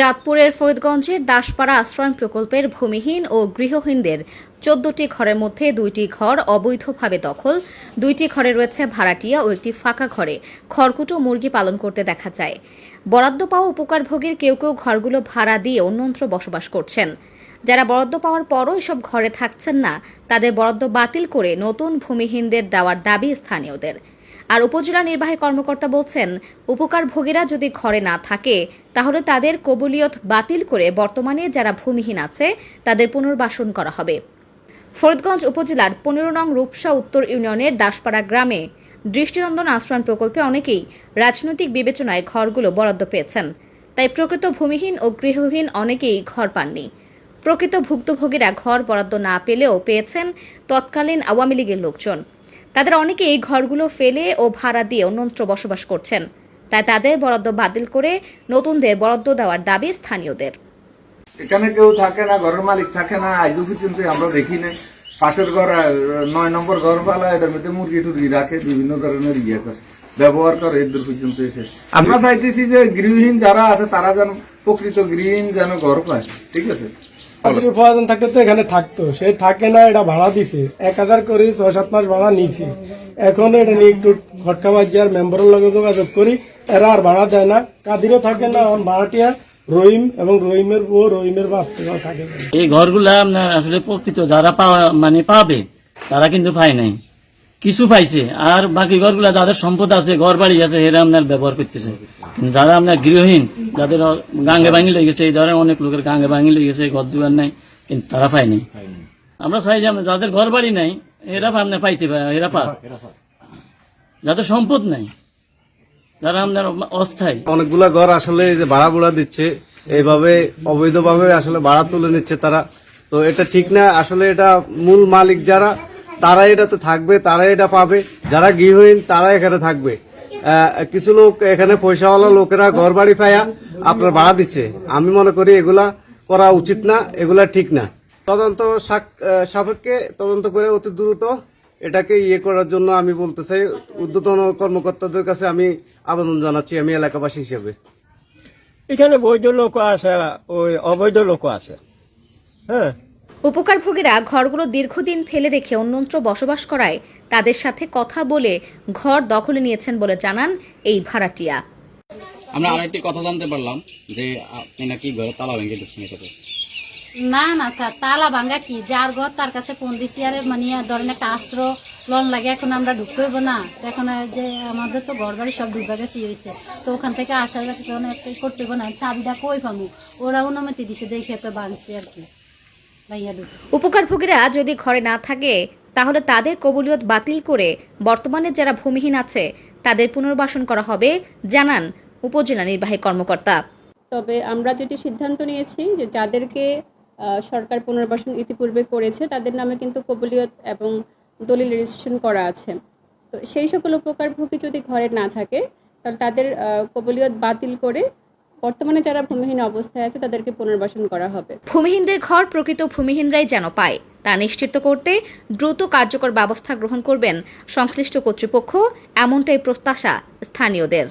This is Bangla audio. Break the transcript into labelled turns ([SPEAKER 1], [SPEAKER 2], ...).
[SPEAKER 1] চাঁদপুরের ফরিদগঞ্জের দাসপাড়া আশ্রয়ণ প্রকল্পের ভূমিহীন ও গৃহহীনদের চোদ্দটি ঘরের মধ্যে দুইটি ঘর অবৈধভাবে দখল, দুইটি ঘরে রয়েছে ভাড়াটিয়া ও একটি ফাঁকা ঘরে। খড়কুটো মুরগি পালন করতে দেখা যায়। বরাদ্দ পাওয়া উপকারভোগীর কেউ কেউ ঘরগুলো ভাড়া দিয়ে অন্যত্র বসবাস করছেন। যারা বরাদ্দ পাওয়ার পরও এসব ঘরে থাকছেন না, তাদের বরাদ্দ বাতিল করে নতুন ভূমিহীনদের দেওয়ার দাবি স্থানীয়দের। আর উপজেলা নির্বাহী কর্মকর্তা বলছেন উপকার উপকারভোগীরা যদি ঘরে না থাকে, তাহলে তাদের কবুলিয়ত বাতিল করে বর্তমানে যারা ভূমিহীন আছে, তাদের পুনর্বাসন করা হবে। ফরিদগঞ্জ উপজেলার পনেরো নং রূপসা উত্তর ইউনিয়নের দাসপাড়া গ্রামে দৃষ্টিনন্দন আশ্রয়ণ প্রকল্পে অনেকেই রাজনৈতিক বিবেচনায় ঘরগুলো বরাদ্দ পেয়েছেন। তাই প্রকৃত ভূমিহীন ও গৃহহীন অনেকেই ঘর পাননি। প্রকৃত ভুক্তভোগীরা ঘর বরাদ্দ না পেলেও পেয়েছেন তৎকালীন আওয়ামী লীগের লোকজন। তাদের অনেকেই ঘরগুলো ফেলে ও ভাড়া দিয়ে অন্যত্র বসবাস করছেন। তাই তাদের বরাদ্দ বাতিল করে নতুনদের বরাদ্দ দেওয়ার দাবি স্থানীয়দের।
[SPEAKER 2] এখানে কেউ থাকে না, ঘরের মালিক থাকে না আজও পর্যন্ত আমরা দেখি না। পাশের ঘর নয় নম্বর ঘর পালা এটার মধ্যে মুরগি টুরগি রাখে, বিভিন্ন ধরনের ইয়ে করে, ব্যবহার করে এদের পর্যন্ত এসে। আমরা চাইতেছি যে গৃহহীন যারা আছে, তারা যেন প্রকৃত গৃহহীন যেন ঘর পায়, ঠিক আছে?
[SPEAKER 3] চাকরির প্রয়োজন থাকলে তো এখানে থাকতো। সে থাকে না এটা ভাড়া দিছে। এক হাজার করে ছয় সাত মাস ভাড়া নিছি। এখন এটা নিয়ে একটু ঘটকা বাজিয়ার মেম্বারের লগে যোগাযোগ করি। এরা আর ভাড়া দেয় না। কাদিরও থাকে না এখন ভাড়াটিয়া রহিম এবং রহিমের বউ রহিমের বাপ থাকে।
[SPEAKER 4] এই ঘরগুলা আপনার আসলে প্রকৃত যারা পাওয়া মানে পাবে তারা কিন্তু পায় নাই। কিছু পাইছে আর বাকি ঘরগুলা যাদের সম্পদ আছে ঘর বাড়ি আছে এরা আপনার ব্যবহার করতেছে। যারা আপনার গৃহহীন যাদের গাঙ্গে ভাঙি লেগে গেছে এই ধরনের অনেক লোকের গাঙ্গে ভাঙি লেগে গেছে ঘর দুয়ার নাই কিন্তু তারা পায় নাই আমরা চাই যে যাদের ঘর বাড়ি নাই এরা আপনার পাইতে এরা পাক। যাদের সম্পদ নাই যারা আপনার অস্থায়ী।
[SPEAKER 5] অনেকগুলা ঘর আসলে যে ভাড়া বুড়া দিচ্ছে এইভাবে অবৈধভাবে আসলে ভাড়া তুলে নিচ্ছে তারা। তো এটা ঠিক না আসলে এটা মূল মালিক যারা তারা এটাতে থাকবে তারা এটা পাবে। যারা গৃহহীন তারা এখানে থাকবে। কিছু লোক এখানে পয়সাওয়ালা লোকেরা ঘর বাড়ি পায়া আপনার ভাড়া দিচ্ছে। আমি মনে করি এগুলা করা উচিত না, এগুলা ঠিক না। তদন্ত সাপেক্ষে তদন্ত করে অতি দ্রুত এটাকে ইয়ে করার জন্য আমি বলতে চাই, ঊর্ধ্বতন কর্মকর্তাদের কাছে আমি আবেদন জানাচ্ছি, আমি এলাকাবাসী হিসেবে।
[SPEAKER 3] এখানে বৈধ লোক আছে, ওই অবৈধ লোক আছে। হ্যাঁ?
[SPEAKER 1] উপকারভোগীরা ঘরগুলো দীর্ঘদিন ফেলে রেখে অন্যত্র বসবাস করায় তাদের সাথে কথা বলে ঘর দখলে নিয়েছেন বলে জানান এই ভাড়াটিয়া।
[SPEAKER 6] আমরা আরেকটি কথা জানতে পারলাম যে আপনি নাকি ঘরে তালা ভেঙে ঢুকছেন এটাতে।
[SPEAKER 7] না না স্যার তালা ভাঙ্গা কি? যার ঘর তার কাছে ফোন দিছি আরে মানে ধরেন একটা আস্ত্র লোন লাগে এখন আমরা ঢুকতে হইব না। এখন যে আমাদের তো ঘর বাড়ি সব ডুবে গেছে হয়েছে তো ওখান থেকে আসার কাছে তখন একটা করতে হইব না চাবিটা কই পামু? ওরা অনুমতি দিছে দেখে তো ভাঙছি আর কি। ভাইয়া ঢুকে
[SPEAKER 1] উপকারভোগীরা যদি ঘরে না থাকে, তাহলে তাদের কবুলিয়ত বাতিল করে বর্তমানে যারা ভূমিহীন আছে, তাদের পুনর্বাসন করা হবে, জানান উপজেলা নির্বাহী কর্মকর্তা।
[SPEAKER 8] তবে আমরা যেটি সিদ্ধান্ত নিয়েছি যে যাদেরকে সরকার পুনর্বাসন ইতিপূর্বে করেছে, তাদের নামে কিন্তু কবুলিয়ত এবং দলিল রেজিস্ট্রেশন করা আছে। তো সেই সকল উপকারভোগী যদি ঘরে না থাকে, তাহলে তাদের কবুলিয়ত বাতিল করে বর্তমানে যারা ভূমিহীন অবস্থায় আছে, তাদেরকে পুনর্বাসন করা হবে।
[SPEAKER 1] ভূমিহীনদের ঘর প্রকৃত ভূমিহীনরাই যেন পায়। তা নিশ্চিত করতে দ্রুত কার্যকর ব্যবস্থা গ্রহণ করবেন সংশ্লিষ্ট কর্তৃপক্ষ, এমনটাই প্রত্যাশা স্থানীয়দের।